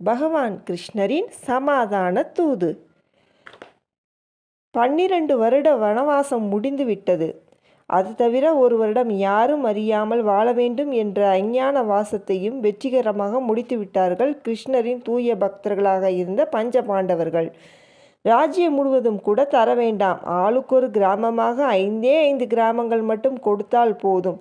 பகவான் கிருஷ்ணரின் சமாதான தூது. பன்னிரண்டு வருட வனவாசம் முடிந்துவிட்டது அது தவிர ஒரு வருடம் யாரும் அறியாமல் வாழ வேண்டும் என்ற அஞ்ஞான வாசத்தையும் வெற்றிகரமாக முடித்துவிட்டார்கள் கிருஷ்ணரின் தூய பக்தர்களாக இருந்த பஞ்ச பாண்டவர்கள் ராஜ்யம் முழுவதும் கூட தர வேண்டாம். ஆளுக்கொரு கிராமமாக ஐந்தே ஐந்து கிராமங்கள் மட்டும் கொடுத்தால் போதும்.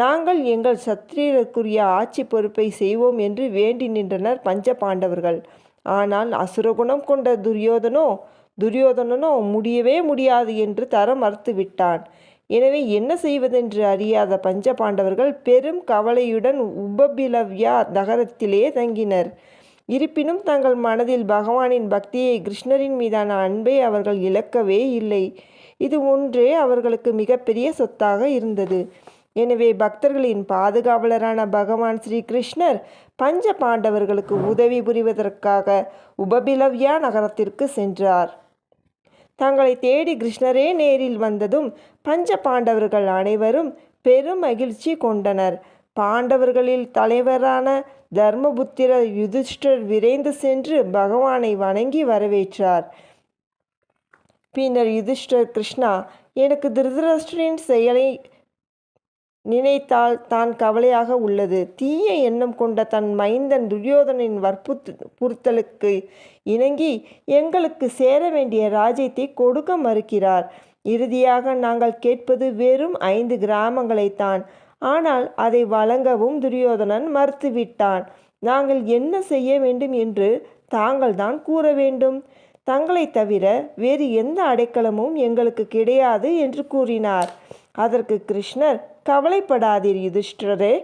நாங்கள் எங்கள் சத்திரியருக்குரிய ஆட்சி பொறுப்பை செய்வோம் என்று வேண்டி நின்றனர் பஞ்ச பாண்டவர்கள். ஆனால் அசுரகுணம் கொண்ட துரியோதனோ துரியோதனனோ முடியவே முடியாது என்று தர மறுத்துவிட்டான். எனவே என்ன செய்வதென்று அறியாத பஞ்ச பாண்டவர்கள் பெரும் கவலையுடன் உபபிலவ்யா நகரத்திலே தங்கினர். இருப்பினும் தங்கள் மனதில் பகவானின் பக்தியை கிருஷ்ணரின் மீதான அன்பை அவர்கள் இழக்கவே இல்லை. இது ஒன்றே அவர்களுக்கு மிகப்பெரிய சொத்தாக இருந்தது. எனவே பக்தர்களின் பாதுகாவலரான பகவான் ஸ்ரீ கிருஷ்ணர் பஞ்ச பாண்டவர்களுக்கு உதவி புரிவதற்காக உபபிலவ்யா நகரத்திற்கு சென்றார். தங்களை தேடி கிருஷ்ணரே நேரில் வந்ததும் பஞ்ச பாண்டவர்கள் அனைவரும் பெரும் மகிழ்ச்சி கொண்டனர். பாண்டவர்களில் தலைவரான தர்மபுத்திரர் யுதிஷ்டர் விரைந்து சென்று பகவானை வணங்கி வரவேற்றார். பின்னர் யுதிஷ்டர் கிருஷ்ணா எனக்கு திருதராஷ்டிரின் செயலை நினைத்தால் தான் கவலையாக உள்ளது. தீய எண்ணம் கொண்ட தன் மைந்தன் துரியோதனின் வற்புறுத்தலுக்கு இணங்கி எங்களுக்கு சேர வேண்டிய ராஜ்யத்தை கொடுக்க மறுக்கிறார். இறுதியாக நாங்கள் கேட்பது வெறும் ஐந்து கிராமங்களைத்தான். ஆனால் அதை வழங்கவும் துரியோதனன் மறுத்துவிட்டான். நாங்கள் என்ன செய்ய வேண்டும் என்று தாங்கள் தான் கூற வேண்டும். தங்களை தவிர வேறு எந்த அடைக்கலமும் எங்களுக்கு கிடையாது என்று கூறினார். அதற்கு கிருஷ்ணர் கவலைப்படாதீர் யுதிஷ்டரே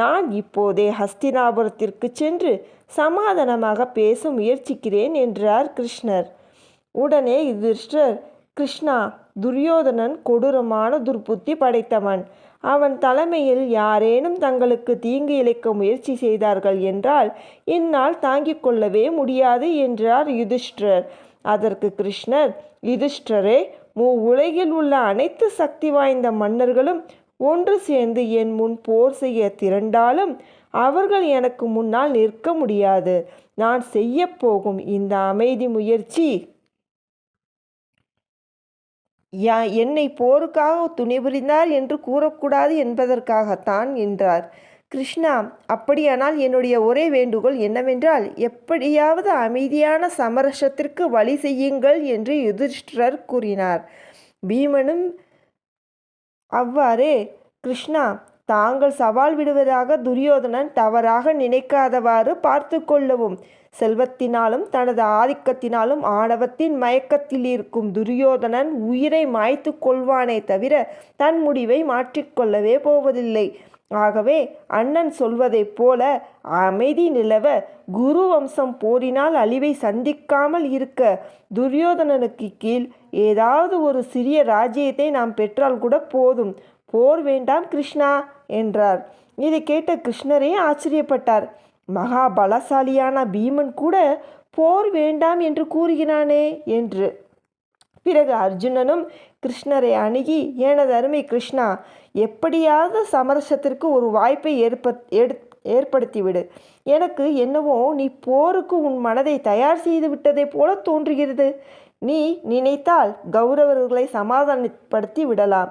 நான் இப்போதே ஹஸ்தினாபுரத்திற்கு சென்று சமாதானமாக பேச முயற்சிக்கிறேன் என்றார் கிருஷ்ணர். உடனே யுதிஷ்டர் கிருஷ்ணா துரியோதனன் கொடூரமான துர்புத்தி படைத்தவன். அவன் தலைமையில் யாரேனும் தங்களுக்கு தீங்கு இழைக்க முயற்சி செய்தார்கள் என்றால் என்னால் தாங்கிக் கொள்ளவே முடியாது என்றார் யுதிஷ்டர் அதற்கு கிருஷ்ணர் யுதிஷ்டரே மூ உலகில் உள்ள அனைத்து சக்தி வாய்ந்த மன்னர்களும் ஒன்று சேர்ந்து என் முன் போர் செய்ய திரண்டாலும் அவர்கள் எனக்கு முன்னால் நிற்க முடியாது. நான் செய்ய போகும் இந்த அமைதி முயற்சி யா என்னை போருக்காக துணிபுரிந்தார் என்று கூறக்கூடாது என்பதற்காகத்தான் என்றார். கிருஷ்ணா அப்படியானால் என்னுடைய ஒரே வேண்டுகோள் என்னவென்றால் எப்படியாவது அமைதியான சமரசத்திற்கு வழி செய்யுங்கள் என்று யுதிஷ்டிரர் கூறினார். பீமனும் அவ்வாறே கிருஷ்ணா தாங்கள் சவால் விடுவதாக துரியோதனன் தவறாக நினைக்காதவாறு பார்த்து கொள்ளவும் செல்வத்தினாலும் தனது ஆதிக்கத்தினாலும் ஆணவத்தின் மயக்கத்தில் இருக்கும் துரியோதனன் உயிரை மாய்த்து கொள்வானே தவிர தன் முடிவை மாற்றிக்கொள்ளவே போவதில்லை. ஆகவே அண்ணன் சொல்வதைப் போல அமைதி நிலவ குரு வம்சம் போரினால் அழிவை சந்திக்காமல் இருக்க துரியோதனனுக்கு கீழ் ஏதாவது ஒரு சிறிய ராஜ்யத்தை நாம் பெற்றால் கூட போதும். போர் வேண்டாம் கிருஷ்ணா என்றார். இதை கேட்ட கிருஷ்ணரே ஆச்சரியப்பட்டார். மகா பலசாலியான பீமன் கூட போர் வேண்டாம் என்று கூறுகிறானே என்று. பிறகு அர்ஜுனனும் கிருஷ்ணரை அணுகி எனது அருமை கிருஷ்ணா எப்படியாவது சமரசத்திற்கு ஒரு வாய்ப்பை ஏற்ப ஏற்படுத்திவிடு. எனக்கு என்னவோ நீ போருக்கு உன் மனதை தயார் செய்து விட்டதை போல தோன்றுகிறது. நீ நினைத்தால் கௌரவர்களை சமாதானப்படுத்தி விடலாம்.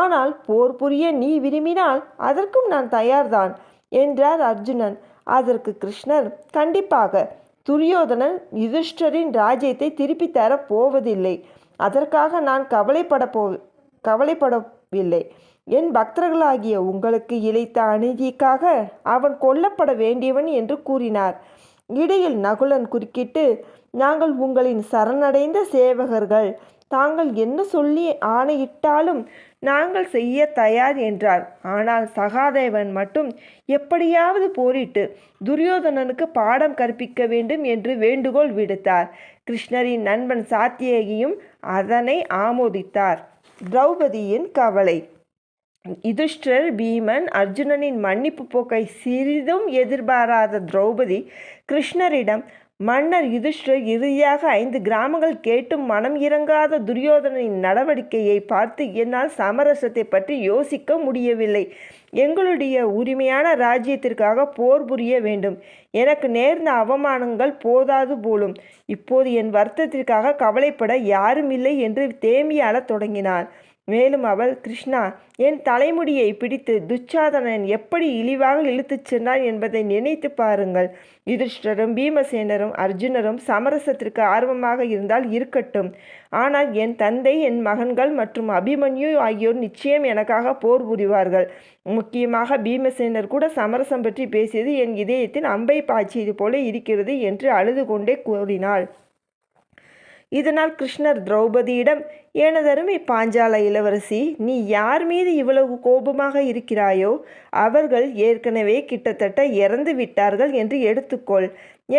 ஆனால் போர் புரிய நீ விரும்பினால் அதற்கும் நான் தயார்தான் என்றார் அர்ஜுனன். அதற்கு கிருஷ்ணர் கண்டிப்பாக துரியோதனன் யுதிஷ்டரின் ராஜ்யத்தை திருப்பி தரப் போவதில்லை. அதற்காக நான் கவலைப்பட போ கவலைப்படவில்லை. என் பக்தர்களாகிய உங்களுக்கு இழைத்த அநீதிக்காக அவன் கொல்லப்பட வேண்டியவன் என்று கூறினார். இடையில் நகுலன் குறுக்கிட்டு நாங்கள் உங்களின் சரணடைந்த சேவகர்கள். தாங்கள் என்ன சொல்லி ஆணையிட்டாலும் நாங்கள் செய்ய தயார் என்றார். ஆனால் சகாதேவன் மட்டும் எப்படியாவது போரிட்டு துரியோதனனுக்கு பாடம் கற்பிக்க வேண்டும் என்று வேண்டுகோள் விடுத்தார். கிருஷ்ணரின் நண்பன் சாத்தியகியும் அதனை ஆமோதித்தார். திரௌபதியின் கவலை. யுதிஷ்டர் பீமன் அர்ஜுனனின் மன்னிப்பு போக்கை சிறிதும் எதிர்பாராத திரௌபதி கிருஷ்ணரிடம் மன்னர் யுதிஷ்டர் இறுதியாக ஐந்து கிராமங்கள் கேட்டும் மனம் இறங்காத துரியோதனனின் நடவடிக்கையை பார்த்து என்னால் சமரசத்தை பற்றி யோசிக்க முடியவில்லை. எங்களுடைய உரிமையான ராஜ்யத்திற்காக போர் புரிய வேண்டும். எனக்கு நேர்ந்த அவமானங்கள் போதாது போலும். இப்போது என் வருத்தத்திற்காக கவலைப்பட யாரும் இல்லை என்று தேமியாளத் தொடங்கினார். மேலும் அவள் கிருஷ்ணா என் தலைமுடியை பிடித்து துச்சாதனன் எப்படி இழிவாக இழுத்துச் சென்றான் என்பதை நினைத்து பாருங்கள். யுதிஷ்டரும் பீமசேனரும் அர்ஜுனரும் சமரசத்திற்கு ஆர்வமாக இருந்தால் இருக்கட்டும். ஆனால் என் தந்தை என் மகன்கள் மற்றும் அபிமன்யு ஆகியோர் நிச்சயம் எனக்காக போர் புரிவார்கள். முக்கியமாக பீமசேனர் கூட சமரசம் பற்றி பேசியது என் இதயத்தில் அம்பை பாய்ச்சியது போல இருக்கிறது என்று அழுது கொண்டே கூறினாள். இதனால் கிருஷ்ணர் திரௌபதியிடம் எனதருமை பாஞ்சால இளவரசி நீ யார் மீது இவ்வளவு கோபமாக இருக்கிறாயோ அவர்கள் ஏற்கனவே கிட்டத்தட்ட இறந்து விட்டார்கள் என்று எடுத்துக்கொள்.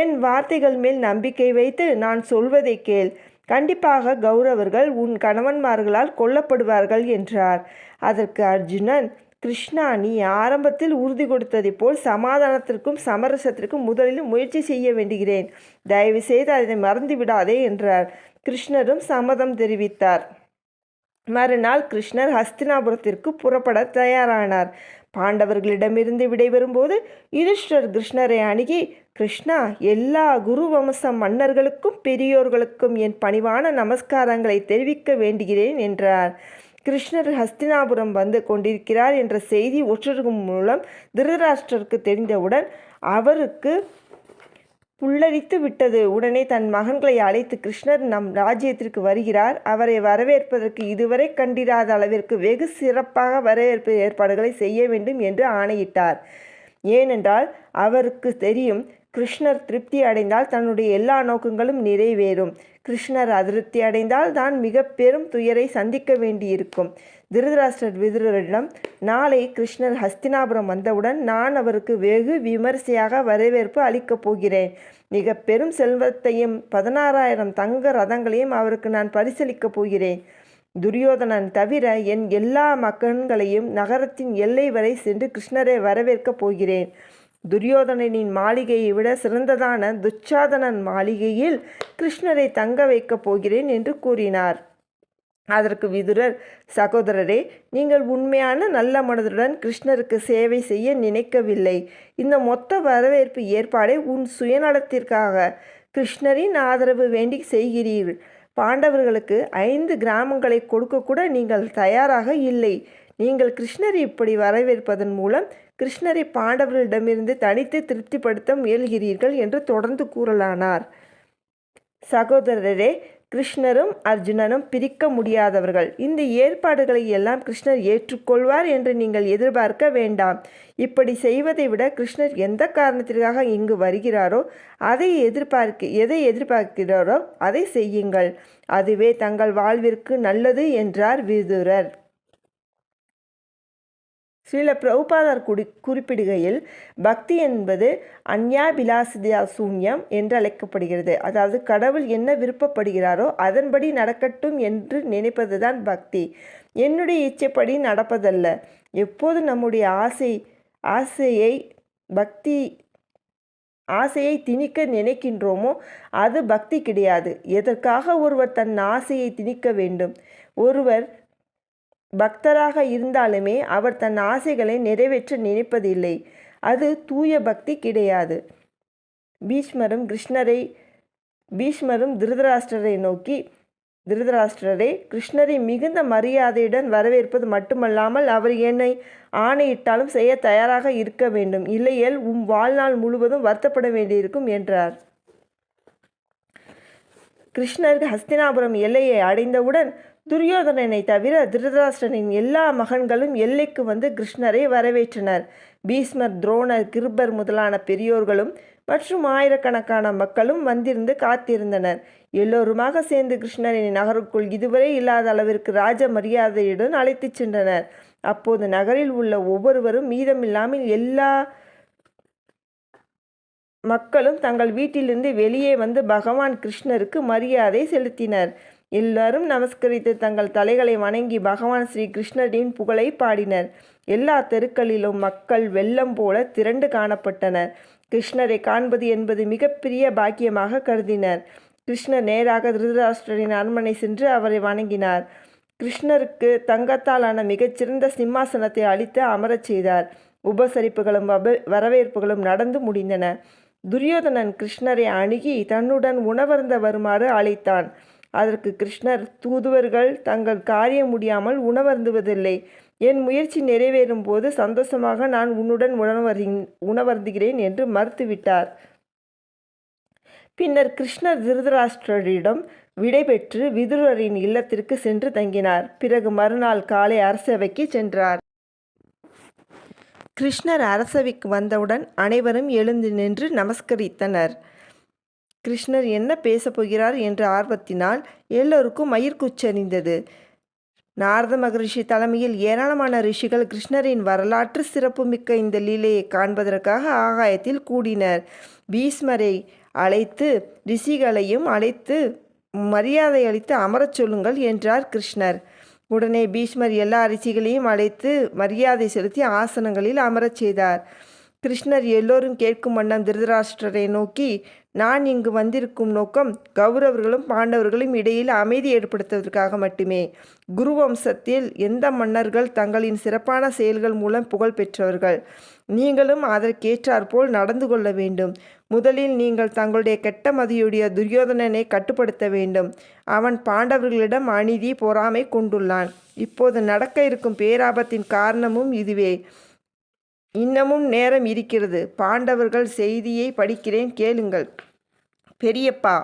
என் வார்த்தைகள் மேல் நம்பிக்கை வைத்து நான் சொல்வதை கேள். கண்டிப்பாக கௌரவர்கள் உன் கணவன்மார்களால் கொல்லப்படுவார்கள் என்றார். அதற்கு அர்ஜுனன் கிருஷ்ணா நீ ஆரம்பத்தில் உறுதி கொடுத்ததை போல் சமாதானத்திற்கும் சமரசத்திற்கும் முதலில் முயற்சி செய்ய வேண்டுகிறேன். தயவு செய்து அதை மறந்து விடாதே என்றார். கிருஷ்ணரும் சம்மதம் தெரிவித்தார். மறுநாள் கிருஷ்ணர் ஹஸ்தினாபுரத்திற்கு புறப்பட தயாரானார். பாண்டவர்களிடமிருந்து விடைபெறும்போது யுதிஷ்டர் கிருஷ்ணரை அணுகி கிருஷ்ணா எல்லா குரு வம்ச மன்னர்களுக்கும் பெரியோர்களுக்கும் என் பணிவான நமஸ்காரங்களை தெரிவிக்க வேண்டுகிறேன் என்றார். கிருஷ்ணர் ஹஸ்தினாபுரம் வந்து கொண்டிருக்கிறார் என்ற செய்தி ஒற்றர்கள் மூலம் திருதராஷ்டருக்கு தெரிந்தவுடன் அவருக்கு புல்லரித்து விட்டது. உடனே தன் மகன்களை அழைத்து கிருஷ்ணர் நம் ராஜ்யத்திற்கு வருகிறார். அவரை வரவேற்பதற்கு இதுவரை கண்டிராத அளவிற்கு வெகு சிறப்பாக வரவேற்பு ஏற்பாடுகளை செய்ய வேண்டும் என்று ஆணையிட்டார். ஏனென்றால் அவருக்கு தெரியும் கிருஷ்ணர் திருப்தி அடைந்தால் தன்னுடைய எல்லா நோக்கங்களும் நிறைவேறும். கிருஷ்ணர் அதிருப்தி அடைந்தால் தான் மிக பெரும் துயரை சந்திக்க வேண்டியிருக்கும். திருதராஷ்டர் விதுரரிடம் நாளை கிருஷ்ணர் ஹஸ்தினாபுரம் வந்தவுடன் நான் அவருக்கு வெகு விமரிசையாக வரவேற்பு அளிக்கப் போகிறேன். மிக பெரும் செல்வத்தையும் பதினாறாயிரம் தங்க ரதங்களையும் அவருக்கு நான் பரிசளிக்கப் போகிறேன். துரியோதனன் தவிர என் எல்லா மகன்களையும் நகரத்தின் எல்லை வரை சென்று கிருஷ்ணரை வரவேற்கப் போகிறேன். துரியோதனனின் மாளிகையை விட சிறந்ததான துச்சாதனன் மாளிகையில் கிருஷ்ணரை தங்க வைக்கப் போகிறேன் என்று கூறினார். அதற்கு விதுரர் சகோதரரே நீங்கள் உண்மையான நல்ல மனதுடன் கிருஷ்ணருக்கு சேவை செய்ய நினைக்கவில்லை. இந்த மொத்த வரவேற்பு ஏற்பாடை உன் சுயநலத்திற்காக கிருஷ்ணரின் ஆதரவு வேண்டி செய்கிறீர்கள் பாண்டவர்களுக்கு ஐந்து கிராமங்களை கொடுக்க கூட நீங்கள் தயாராக இல்லை. நீங்கள் கிருஷ்ணரை இப்படி வரவேற்பதன் மூலம் கிருஷ்ணரை பாண்டவர்களிடமிருந்து தனித்து திருப்திப்படுத்த முயல்கிறீர்கள் என்று தொடர்ந்து கூறலானார். சகோதரரே கிருஷ்ணரும் அர்ஜுனனும் பிரிக்க முடியாதவர்கள். இந்த ஏற்பாடுகளை எல்லாம் கிருஷ்ணர் ஏற்றுக்கொள்வார் என்று நீங்கள் எதிர்பார்க்க வேண்டாம். இப்படி செய்வதை விட கிருஷ்ணர் எந்த காரணத்திற்காக இங்கு வருகிறாரோ அதை எதிர்பார்க்க எதை எதிர்பார்க்கிறாரோ அதை செய்யுங்கள். அதுவே தங்கள் வாழ்விற்கு நல்லது என்றார் விதுரர். ஸ்ரீல பிரபுபாதர் குடி குறிப்பிடுகையில் பக்தி என்பது அந்யாபிலாசிதா சூன்யம் என்று அழைக்கப்படுகிறது அதாவது கடவுள் என்ன விருப்பப்படுகிறாரோ அதன்படி நடக்கட்டும் என்று நினைப்பதுதான் பக்தி. என்னுடைய இச்சைப்படி நடப்பதல்ல. எப்போது நம்முடைய ஆசை ஆசையை பக்தி ஆசையை திணிக்க நினைக்கின்றோமோ அது பக்தி கிடையாது. எதற்காக ஒருவர் தன் ஆசையை திணிக்க வேண்டும்? ஒருவர் பக்தராக இருந்தாலுமே அவர் தன் ஆசைகளை நிறைவேற்ற நினைப்பதில்லை. அது தூய பக்தி கிடையாது. பீஷ்மரும் கிருஷ்ணரை பீஷ்மரும் திருதராஷ்டிரரை நோக்கி திருதராஷ்டிரரே கிருஷ்ணரை மிகுந்த மரியாதையுடன் வரவேற்பது மட்டுமல்லாமல் அவர் என்னை ஆணையிட்டாலும் செய்ய தயாராக இருக்க வேண்டும். இல்லையேல் உம் வாழ்நாள் முழுவதும் வருத்தப்பட வேண்டியிருக்கும் என்றார். கிருஷ்ணர் ஹஸ்தினாபுரம் எல்லையை அடைந்தவுடன் துரியோதனனை தவிர திருதராஷ்டிரனின் எல்லா மகன்களும் எல்லைக்கு வந்து கிருஷ்ணரை வரவேற்றனர். பீஸ்மர் துரோணர் கிருபர் முதலான பெரியோர்களும் மற்றும் ஆயிரக்கணக்கான மக்களும் வந்திருந்து காத்திருந்தனர். எல்லோருமாக சேர்ந்து கிருஷ்ணரின் நகருக்குள் இதுவரை இல்லாத அளவிற்கு ராஜ மரியாதையுடன் அழைத்துச் சென்றனர். அப்போது நகரில் உள்ள ஒவ்வொருவரும் மீதமில்லாமல் எல்லா மக்களும் தங்கள் வீட்டிலிருந்து வெளியே வந்து பகவான் கிருஷ்ணருக்கு மரியாதை செலுத்தினர். எல்லாரும் நமஸ்கரித்து தங்கள் தலைகளை வணங்கி பகவான் ஸ்ரீ கிருஷ்ணரின் புகழை பாடினர். எல்லா தெருக்களிலும் மக்கள் வெள்ளம் போல திரண்டு காணப்பட்டனர். கிருஷ்ணரை காண்பது என்பது மிகப்பெரிய பாக்கியமாக கருதினர். கிருஷ்ணர் நேராக திருதராஷ்டிரரின் அரண்மனை சென்று அவரை வணங்கினார். கிருஷ்ணருக்கு தங்கத்தாலான மிகச்சிறந்த சிம்மாசனத்தை அளித்து அமரச் செய்தார். உபசரிப்புகளும் வப வரவேற்புகளும் நடந்து முடிந்தன. துரியோதனன் கிருஷ்ணரை அணுகி தன்னுடன் உணவருந்த வருமாறு அழைத்தான். அதற்கு கிருஷ்ணர் தூதுவர்கள் தங்கள் காரியம் முடியாமல் உணவருந்துவதில்லை. என் முயற்சி நிறைவேறும் போது சந்தோஷமாக நான் உன்னுடன் உணவருதி உணவருந்துகிறேன் என்று மறுத்துவிட்டார். பின்னர் கிருஷ்ணர் திருதராஷ்டிரரிடம் விடைபெற்று விதுரரின் இல்லத்திற்கு சென்று தங்கினார். பிறகு மறுநாள் காலை அரசவைக்கு சென்றார். கிருஷ்ணர் அரசவைக்கு வந்தவுடன் அனைவரும் எழுந்து நின்று நமஸ்கரித்தனர். கிருஷ்ணர் என்ன பேசப் போகிறார் என்ற ஆர்வத்தினால் எல்லோருக்கும் மயிர்கூச்சறிந்தது நாரத மகரிஷி தலைமையில் ஏராளமான ரிஷிகள் கிருஷ்ணரின் வரலாற்று சிறப்புமிக்க இந்த லீலையை காண்பதற்காக ஆகாயத்தில் கூடினர். பீஷ்மரை அழைத்து ரிஷிகளையும் அழைத்து மரியாதை அளித்து அமரச் சொல்லுங்கள் என்றார் கிருஷ்ணர். உடனே பீஷ்மர் எல்லா ரிஷிகளையும் அழைத்து மரியாதை செலுத்தி ஆசனங்களில் அமரச் செய்தார். கிருஷ்ணர் எல்லோரும் கேட்கும் வண்ணம் திருதராஷ்டிரரை நோக்கி நான் இங்கு வந்திருக்கும் நோக்கம் கௌரவர்களும் பாண்டவர்களும் இடையில் அமைதி ஏற்படுத்துவதற்காக மட்டுமே. குரு வம்சத்தில் எந்த மன்னர்கள் தங்களின் சிறப்பான செயல்கள் மூலம் புகழ் பெற்றவர்கள்? நீங்களும் அதற்கேற்றாற்போல் நடந்து கொள்ள வேண்டும். முதலில் நீங்கள் தங்களுடைய கெட்ட மதியுடைய துரியோதனனை கட்டுப்படுத்த வேண்டும். அவன் பாண்டவர்களிடம் அநீதி பொறாமை கொண்டுள்ளான். இப்போது நடக்க இருக்கும் பேராபத்தின் காரணமும் இதுவே. இன்னமும் நேரம் இருக்கிறது. பாண்டவர்கள் செய்தியை படிக்கிறேன் கேளுங்கள். பெரியப்பா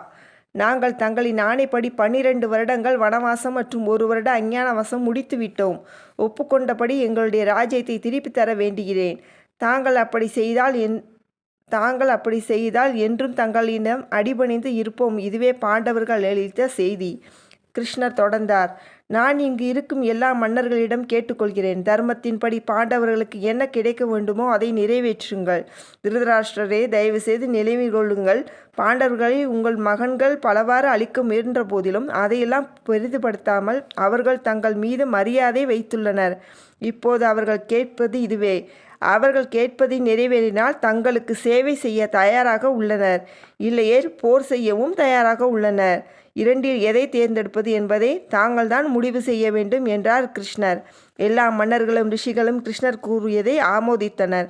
நாங்கள் தங்களின் ஆணைப்படி பன்னிரண்டு வருடங்கள் வனவாசம் மற்றும் ஒரு வருட அஞ்ஞானவாசம் முடித்து விட்டோம் ஒப்புக்கொண்டபடி எங்களுடைய ராஜ்யத்தை திருப்பி தர வேண்டுகிறேன். தாங்கள் அப்படி செய்தால் என் தாங்கள் அப்படி செய்தால் என்றும் தங்களிடம் அடிபணிந்து இருப்போம். இதுவே பாண்டவர்கள் அளித்த செய்தி. கிருஷ்ணர் தொடர்ந்தார். நான் இங்கு இருக்கும் எல்லா மன்னர்களிடம் கேட்டுக்கொள்கிறேன். தர்மத்தின்படி பாண்டவர்களுக்கு என்ன கிடைக்க வேண்டுமோ அதை நிறைவேற்றுங்கள். திருதராஷ்டரே தயவு செய்து நினைவில் கொள்ளுங்கள். பாண்டவர்களை உங்கள் மகன்கள் பலவாறு அளிக்க முயன்ற போதிலும் அதையெல்லாம் பெரிதுபடுத்தாமல் அவர்கள் தங்கள் மீது மரியாதை வைத்துள்ளனர். இப்போது அவர்கள் கேட்பது இதுவே. அவர்கள் கேட்பதை நிறைவேறினால் தங்களுக்கு சேவை செய்ய தயாராக உள்ளனர். இல்லையே போர் செய்யவும் தயாராக உள்ளனர். இரண்டில் எதை தேர்ந்தெடுப்பது என்பதை தாங்கள்தான் முடிவு செய்ய வேண்டும் என்றார் கிருஷ்ணர். எல்லா மன்னர்களும் ரிஷிகளும் கிருஷ்ணர் கூறியதை ஆமோதித்தனர்.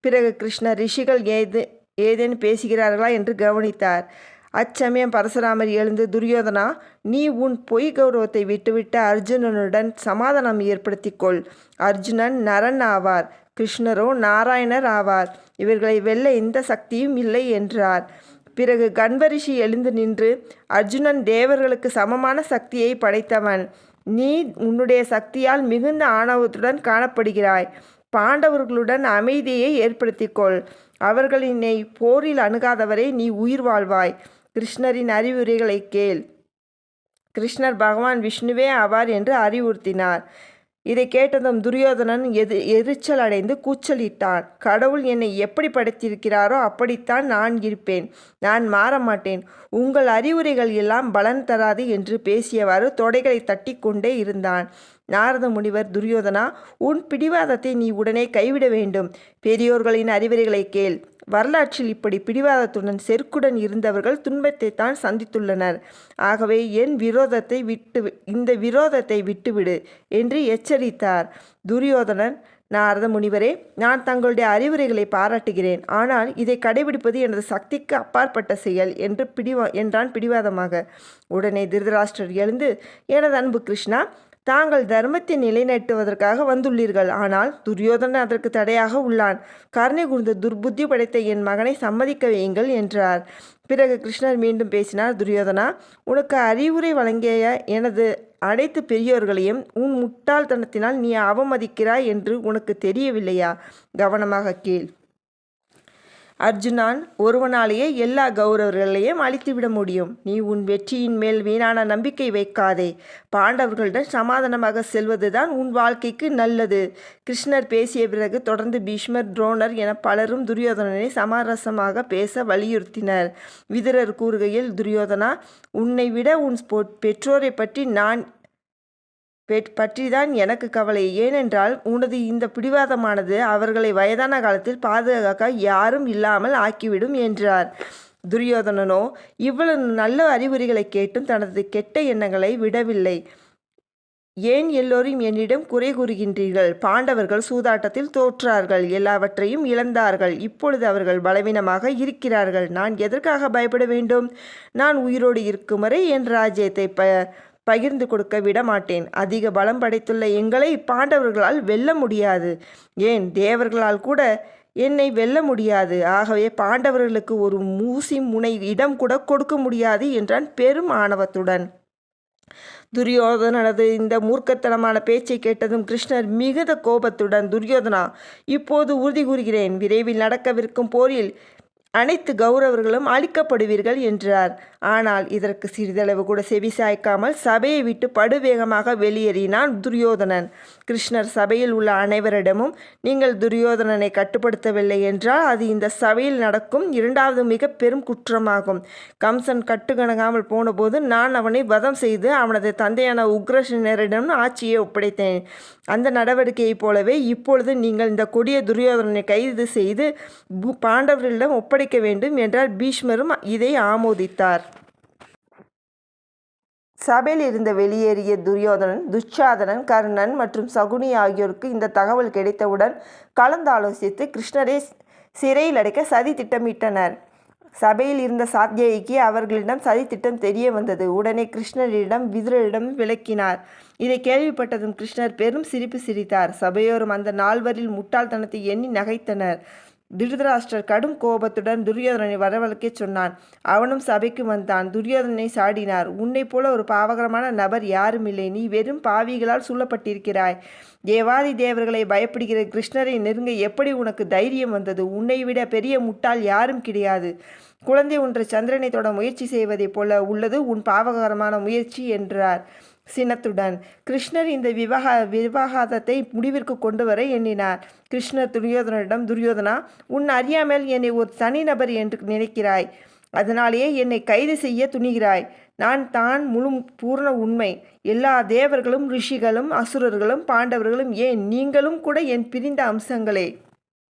பிறகு கிருஷ்ணர் ரிஷிகள் ஏது ஏதேன்னு பேசுகிறார்களா? என்று கவனித்தார். அச்சமயம் பரசுராமர் எழுந்து துரியோதனா நீ உன் பொய் கௌரவத்தை விட்டுவிட்டு அர்ஜுனனுடன் சமாதானம் ஏற்படுத்திக்கொள் அர்ஜுனன் நரன் ஆவார். கிருஷ்ணரோ நாராயணர் ஆவார். இவர்களை வெல்ல எந்த சக்தியும் இல்லை என்றார். பிறகு கண்வரிஷி எழுந்து நின்று அர்ஜுனன் தேவர்களுக்கு சமமான சக்தியை படைத்தவன். நீ உன்னுடைய சக்தியால் மிகுந்த ஆணவத்துடன் காணப்படுகிறாய். பாண்டவர்களுடன் அமைதியை ஏற்படுத்திக்கொள். அவர்களினை போரில் அணுகாதவரை நீ உயிர் வாழ்வாய். கிருஷ்ணரின் அறிவுரைகளை கேள். கிருஷ்ணர் பகவான் விஷ்ணுவே ஆவார் என்று அறிவுறுத்தினார். இதை கேட்டதும் துரியோதனன் எது எரிச்சல் அடைந்து கூச்சலிட்டான். கடவுள் என்னை எப்படி படைத்திருக்கிறாரோ அப்படித்தான் நான் இருப்பேன். நான் மாற மாட்டேன் உங்கள் அறிவுரைகள் எல்லாம் பலன் தராது என்று பேசியவாறு தொடைகளை தட்டி கொண்டே இருந்தான். நாரத முனிவர் துரியோதனா உன் பிடிவாதத்தை நீ உடனே கைவிட வேண்டும். பெரியோர்களின் அறிவுரைகளை கேள். வரலாற்றில் இப்படி பிடிவாதத்துடன் செருக்குடன் இருந்தவர்கள் துன்பத்தை தான் சந்தித்துள்ளனர். ஆகவே என் விரோதத்தை விட்டு இந்த விரோதத்தை விட்டுவிடு என்று எச்சரித்தார். துரியோதனன் நாரத முனிவரே நான் தங்களுடைய அறிவுரைகளை பாராட்டுகிறேன். ஆனால் இதை கடைபிடிப்பது எனது சக்திக்கு அப்பாற்பட்ட செயல் என்று பிடிவா என்றான் பிடிவாதமாக. உடனே திருதராஷ்டிரர் எழுந்து எனது அன்பு கிருஷ்ணா தாங்கள் தர்மத்தை நிலைநாட்டுவதற்காக வந்துள்ளீர்கள். ஆனால் துரியோதனன் அதற்கு தடையாக உள்ளான். கருணை கூர்ந்த துர்புத்தி படைத்த என் மகனை சம்மதிக்க வையுங்கள் என்றார். பிறகு கிருஷ்ணர் மீண்டும் பேசினார் துரியோதனா உனக்கு அறிவுரை வழங்கிய எனது அனைத்து பெரியோர்களையும் உன் முட்டாள்தனத்தினால் நீ அவமதிக்கிறாய் என்று உனக்கு தெரியவில்லையா? கவனமாக கேள். அர்ஜுனான் ஒருவனாலேயே எல்லா கௌரவர்களையும் அழித்துவிட முடியும். நீ உன் வெற்றியின் மேல் வீணான நம்பிக்கை வைக்காதே. பாண்டவர்களுடன் சமாதானமாக செல்வதுதான் உன் வாழ்க்கைக்கு நல்லது. கிருஷ்ணர் பேசிய பிறகு தொடர்ந்து பீஷ்மர் துரோணர் என பலரும் துரியோதனனை சமரசமாக பேச வலியுறுத்தினர். விதுரர் கூறுகையில் துரியோதனா உன்னை விட உன் பெற்றோரை பற்றி நான் பற்றிதான் எனக்கு கவலை. ஏனென்றால் உனது இந்த பிடிவாதமானது அவர்களை வயதான காலத்தில் பாதுகாக்க யாரும் இல்லாமல் ஆக்கிவிடும் என்றார். துரியோதனனோ இவ்வளவு நல்ல அறிகுறிகளை கேட்டும் தனது கெட்ட எண்ணங்களை விடவில்லை. ஏன் எல்லோரும் என்னிடம் குறை கூறுகின்றீர்கள்? பாண்டவர்கள் சூதாட்டத்தில் தோற்றார்கள். எல்லாவற்றையும் இழந்தார்கள். இப்பொழுது அவர்கள் பலவீனமாக இருக்கிறார்கள். நான் எதற்காக பயப்பட வேண்டும்? நான் உயிரோடு இருக்கும் வரை என் ராஜ்யத்தை ப பகிர்ந்து கொடுக்க விட மாட்டேன் அதிக பலம் படைத்துள்ள எங்களை பாண்டவர்களால் வெல்ல முடியாது. ஏன்? தேவர்களால் கூட என்னை வெல்ல முடியாது. ஆகவே பாண்டவர்களுக்கு ஒரு மூசி முனை இடம் கூட கொடுக்க முடியாது என்றான் பெரும் ஆணவத்துடன். துரியோதனனது இந்த மூர்க்கத்தனமான பேச்சை கேட்டதும் கிருஷ்ணர் மிகுந்த கோபத்துடன் துரியோதனா இப்போது உறுதி கூறுகிறேன். விரைவில் நடக்கவிருக்கும் போரில் அனைத்து கௌரவர்களும் அழிக்கப்படுவீர்கள் என்றார். ஆனால் இதற்கு சிறிதளவு கூட செவி சாய்க்காமல் சபையை விட்டு படுவேகமாக வெளியேறினான் துரியோதனன். கிருஷ்ணர் சபையில் உள்ள அனைவரிடமும் நீங்கள் துரியோதனனை கட்டுப்படுத்தவில்லை என்றால் அது இந்த சபையில் நடக்கும் இரண்டாவது மிக பெரும் குற்றமாகும். கம்சன் கட்டுக்கணங்காமல் போனபோது நான் அவனை வதம் செய்து அவனது தந்தையான உக்ரசனரிடம் ஆட்சியை ஒப்படைத்தேன். அந்த நடவடிக்கையைப் போலவே இப்பொழுது நீங்கள் இந்த கொடிய துரியோதனனை கைது செய்து பாண்டவர்களிடம் ஒப்படைக்க வேண்டும் என்றால் பீஷ்மரும் இதை ஆமோதித்தார். சபையில் இருந்து வெளியேறிய துரியோதனன் துச்சாதனன் கர்ணன் மற்றும் சகுனி ஆகியோருக்கு இந்த தகவல் கிடைத்தவுடன் கலந்தாலோசித்து கிருஷ்ணரை சிறையில் அடைக்க சதி திட்டமிட்டனர். சபையில் இருந்த சாத்தியைக்கு அவர்களிடம் சதி திட்டம் தெரிய வந்தது. உடனே கிருஷ்ணரிடம் விதுரரிடம் விளக்கினார். இதை கேள்விப்பட்டதும் கிருஷ்ணர் பெரும் சிரிப்பு சிரித்தார். சபையோரும் அந்த நால்வரில் முட்டாள்தனத்தை எண்ணி நகைத்தனர். திருதராஷ்டர் கடும் கோபத்துடன் துரியோதனனை வரவழைக்கச் சொன்னான். அவனும் சபைக்கு வந்தான். துரியோதனனை சாடினார். உன்னை போல ஒரு பாவகரமான நபர் யாரும் இல்லை. நீ வெறும் பாவிகளால் சூழப்பட்டிருக்கிறாய். தேவாதி தேவர்களை பயப்படுகிற கிருஷ்ணரை நெருங்க எப்படி உனக்கு தைரியம் வந்தது? உன்னை விட பெரிய முட்டாள் யாரும் கிடையாது. குழந்தை ஒன்று சந்திரனை தொட முயற்சி செய்வதைப் போல உள்ளது. உன் பாவகரமான முயற்சி என்றார். சினத்துடன். கிருஷ்ணர் இந்த விவகா விவாகாதத்தை முடிவிற்கு கொண்டு வர எண்ணினார். கிருஷ்ணர் துரியோதனிடம் துரியோதனா உன் அறியாமல் என்னை ஒரு தனிநபர் என்று நினைக்கிறாய். அதனாலேயே என்னை கைது செய்ய துணிகிறாய். நான் தான் முழு பூர்ண உண்மை. எல்லா தேவர்களும் ரிஷிகளும் அசுரர்களும் பாண்டவர்களும் ஏன் நீங்களும் கூட என் பிரிந்த அம்சங்களே.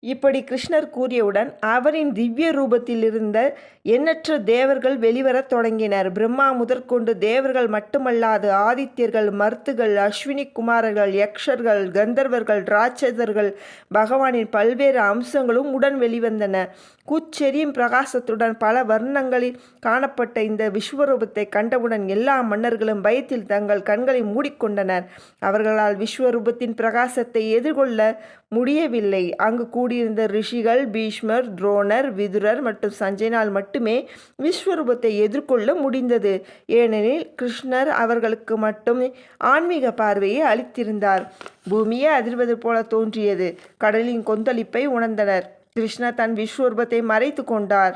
இப்படி கிருஷ்ணர் கூறியவுடன் அவரின் திவ்ய ரூபத்திலிருந்த எண்ணற்ற தேவர்கள் வெளிவரத் தொடங்கினர். பிரம்மா முதற்கொண்டு தேவர்கள் மட்டுமல்லாது ஆதித்யர்கள் மருத்துகள் அஸ்வினி குமாரர்கள் யக்ஷர்கள் கந்தர்வர்கள் ராட்சதர்கள் பகவானின் பல்வேறு அம்சங்களும் உடன் வெளிவந்தன. கூச்செறியும் பிரகாசத்துடன் பல வர்ணங்களில் காணப்பட்ட இந்த விஸ்வரூபத்தை கண்டவுடன் எல்லா மன்னர்களும் பயத்தில் தங்கள் கண்களை மூடிக்கொண்டனர். அவர்களால் விஸ்வரூபத்தின் பிரகாசத்தை எதிர்கொள்ள முடியவில்லை. அங்கு கூடியிருந்த ரிஷிகள் பீஷ்மர் துரோணர் விதுரர் மற்றும் சஞ்சயனால் மட்டுமே விஸ்வரூபத்தை எதிர்கொள்ள முடிந்தது. ஏனெனில் கிருஷ்ணர் அவர்களுக்கு மட்டும் ஆன்மீக பார்வையை அளித்திருந்தார். பூமியே அதிர்வது போல தோன்றியது. கடலின் கொந்தளிப்பை உணர்ந்தனர். கிருஷ்ணர் தன் விஸ்வரூபத்தை மறைத்து கொண்டார்.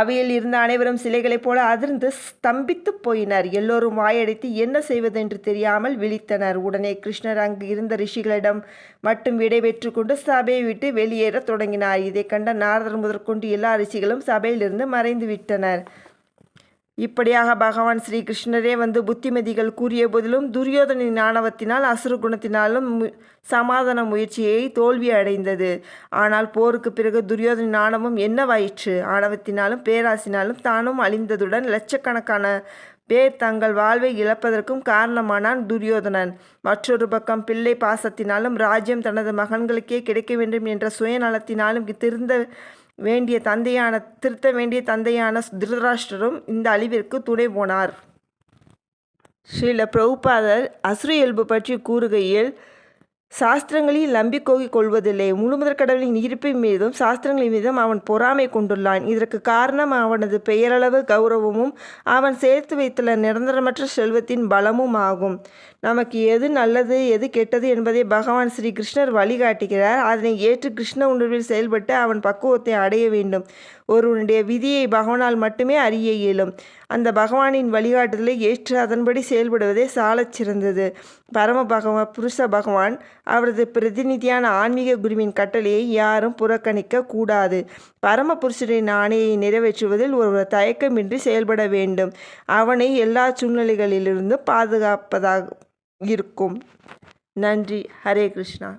அவையில் இருந்த அனைவரும் சிலைகளைப் போல அதிர்ந்து ஸ்தம்பித்து போயினர். எல்லோரும் வாயடைத்து என்ன செய்வதென்று தெரியாமல் விழித்தனர். உடனே கிருஷ்ணர் அங்கு இருந்த ரிஷிகளிடம் மட்டும் விடைபெற்று கொண்டு சபையை விட்டு வெளியேற தொடங்கினார். இதை கண்ட நாரதர் முதற்கொண்டு எல்லா ரிஷிகளும் சபையிலிருந்து மறைந்து விட்டனர். இப்படியாக பகவான் ஸ்ரீகிருஷ்ணரே வந்து புத்திமதிகள் கூறிய போதிலும் துரியோதனின் ஆணவத்தினால் அசுர குணத்தினாலும் சமாதான முயற்சியை தோல்வி அடைந்தது. ஆனால் போருக்கு பிறகு துரியோதனின் ஆணவம் என்னவாயிற்று? ஆணவத்தினாலும் பேராசினாலும் தானும் அழிந்ததுடன் லட்சக்கணக்கான பேர் தங்கள் வாழ்வை இழப்பதற்கும் காரணமானான் துரியோதனன். மற்றொரு பக்கம் பிள்ளை பாசத்தினாலும் ராஜ்யம் தனது மகன்களுக்கே கிடைக்க வேண்டும் என்ற சுயநலத்தினாலும் திருந்த வேண்டிய தந்தையான திருத்த வேண்டிய தந்தையான திருதராஷ்டரும் இந்த அழிவிற்கு துணை போனார். ஸ்ரீல பிரபுபாதர் அசுர இயல்பு பற்றி கூறுகையில் சாஸ்திரங்களில் நம்பிக்கோகி கொள்வதில்லை. முழுமுதற் கடவுளின் இருப்பின் மீதும் சாஸ்திரங்களின் மீதும் அவன் பொறாமை கொண்டுள்ளான். இதற்கு காரணம் அவனது பெயரளவு கௌரவமும் அவன் சேர்த்து வைத்துள்ள நிரந்தரமற்ற செல்வத்தின் பலமும் ஆகும். நமக்கு எது நல்லது எது கெட்டது என்பதை பகவான் ஸ்ரீ கிருஷ்ணர் வழிகாட்டுகிறார். அதனை ஏற்று கிருஷ்ண உணர்வில் செயல்பட்டு அவன் பக்குவத்தை அடைய வேண்டும். ஒருவனுடைய விதியை பகவானால் மட்டுமே அறிய இயலும். அந்த பகவானின் வழிகாட்டுதலை ஏற்று அதன்படி செயல்படுவதே சாலச் சிறந்தது. பரம பகவ புருஷ பகவான் அவரது பிரதிநிதியான ஆன்மீக குருவின் கட்டளையை யாரும் புறக்கணிக்க கூடாது. பரம புருஷரின் ஆணையை நிறைவேற்றுவதில் ஒருவர் தயக்கமின்றி செயல்பட வேண்டும். அவனை எல்லா சூழ்நிலைகளிலிருந்தும் பாதுகாப்பதாக இருக்கும். நன்றி. ஹரே கிருஷ்ணா.